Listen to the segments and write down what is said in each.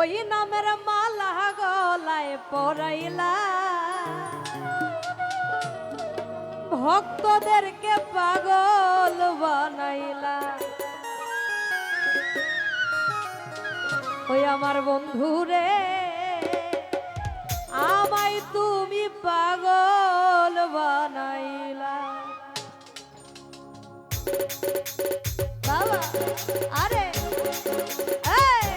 ওই নামের মালা গলায় পরাইলা। ভক্তদেরকে পাগল বানাইলা। ওই আমার বন্ধু রে আমায় তুমি পাগল বানাইলা। বাবা আরে এই,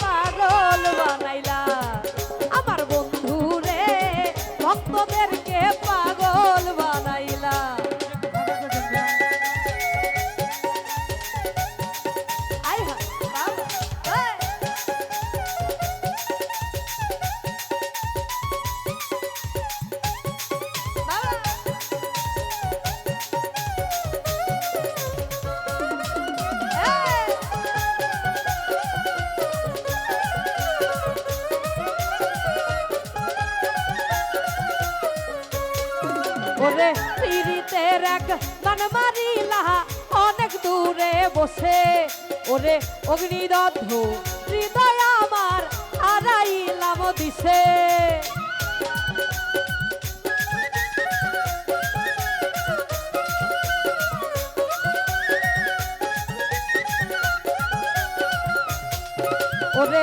পাগল বানাইলা ওরে পিড়িতের এক গান মারিলা, অনেক দূরে বসে। ওরে অগ্নিদগ্ধ, হৃদয় আমার হারাইলাম দিছে ওরে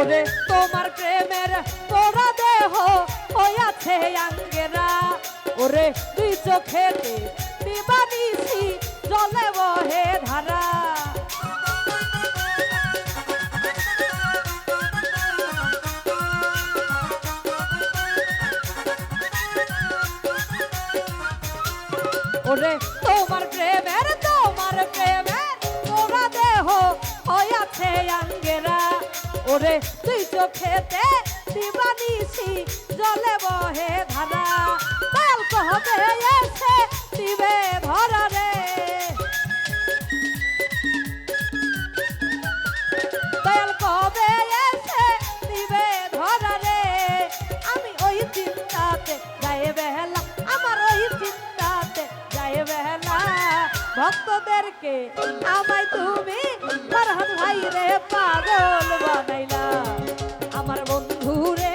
ওরে তোমার প্রেমের তোরা দেহ হইয়াছে আঙ্গেরা। ওরে, দুই চোখেতে দিবানিসি জলে বহে ধারা। ওরে, তোমার প্রেমের তোমার প্রেমের তোরা দেহ ওরে তুই চোখেতে দিবানিসি জলে বহে ধারা কাল কহবে এসে দিবে ধরা রে? ভক্তদেরকে আমায় তুমি ভাই রে পাগল বানাইলা। আমার বন্ধু রে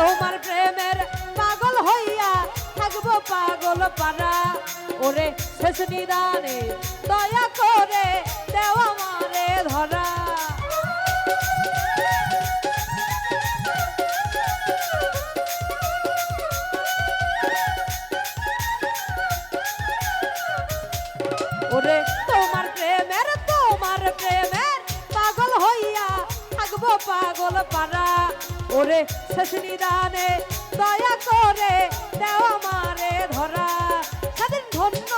তোমার প্রেমের পাগল হইয়া থাকব পাগল পারা ওরে শেষ নিদানে দয়া করে দেওয়া মারে ধরা। ওরে তোমার প্রেমের তোমার প্রেমের পাগল হইয়া থাকব পাগল পারা ওরে শেষ নিদানে দয়া করে দেওয়া মারে ধরা। সেদিন ধন্য